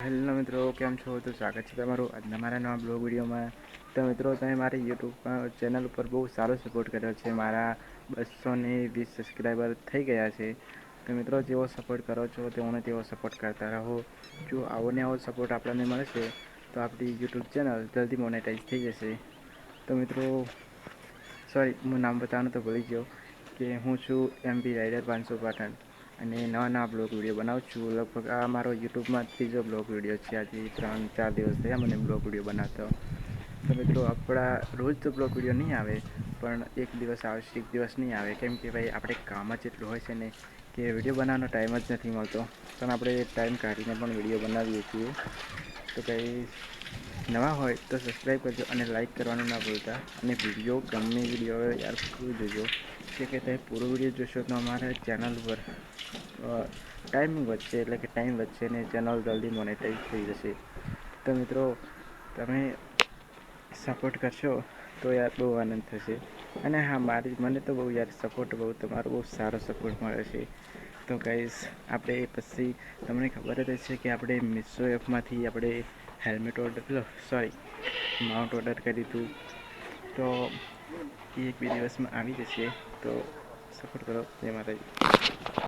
Hello મિત્રો, કેમ છો? તો સ્વાગત છે તમારું આજના મારા નવા બ્લોગ વિડીયોમાં. તો મિત્રો, તમે મારી યુટ્યુબ ચેનલ ઉપર બહુ સારો સપોર્ટ કર્યો છે. મારા બસો ને વીસ સબસ્ક્રાઈબર થઈ ગયા છે. તો મિત્રો, જેવો સપોર્ટ કરો છો, તેઓને તેવો સપોર્ટ કરતા રહો. જો આવો ને આવો સપોર્ટ આપણને મળશે, તો આપણી યુટ્યુબ ચેનલ જલ્દી મોનેટાઈઝ થઈ જશે. તો મિત્રો સોરી હું નામ બતાવવાનું તો ભૂલી ગયો કે હું છું એમપી રાઇડર પાંચસો પાટણ અને નવા નવા બ્લોગ વીડિયો બનાવું છું. લગભગ આ મારો યુટ્યુબમાં ત્રીજો બ્લોગ વીડિયો છે. આજે ત્રણ, ચાર દિવસ થયા મને બ્લોગ વીડિયો બનાવતો. તો મિત્રો, આપણા રોજ તો બ્લોગ વીડિયો નહીં આવે, પણ એક દિવસ આવશે, એક દિવસ નહીં આવે. કેમ કે ભાઈ, આપણે કામ જ એટલું હોય છે ને કે વીડિયો બનાવવાનો ટાઈમ જ નથી મળતો. પણ આપણે ટાઈમ કાઢીને પણ વીડિયો બનાવીએ છીએ. તો કંઈ નવા હોય તો સબસ્ક્રાઈબ કરજો અને લાઈક કરવાનું ના ભૂલતા. અને વીડિયો ગમે વીડિયો યાર પૂરું જોજો. કે તમે પૂરો વીડિયો જોશો તો અમારા ચેનલ પર ટાઈમિંગ વચ્ચે એટલે કે ટાઈમ વચ્ચે ને ચેનલ જલ્દી મોનેટાઈઝ થઈ જશે. તો મિત્રો, તમે સપોર્ટ કરશો તો યાર બહુ આનંદ થશે. અને હા, મારી, મને તો બહુ યાર સપોર્ટ બહુ, તમારો બહુ સારો સપોર્ટ મળે છે. તો ગાઈઝ આપણે પછી તમને ખબર જ હશે કે આપણે મીશો એપમાંથી આપણે helmet order sorry mount order કર્યું હતું તો એ એક બે દિવસમાં આવી જશે. તો સપોર્ટ કરો, જય માતાજી.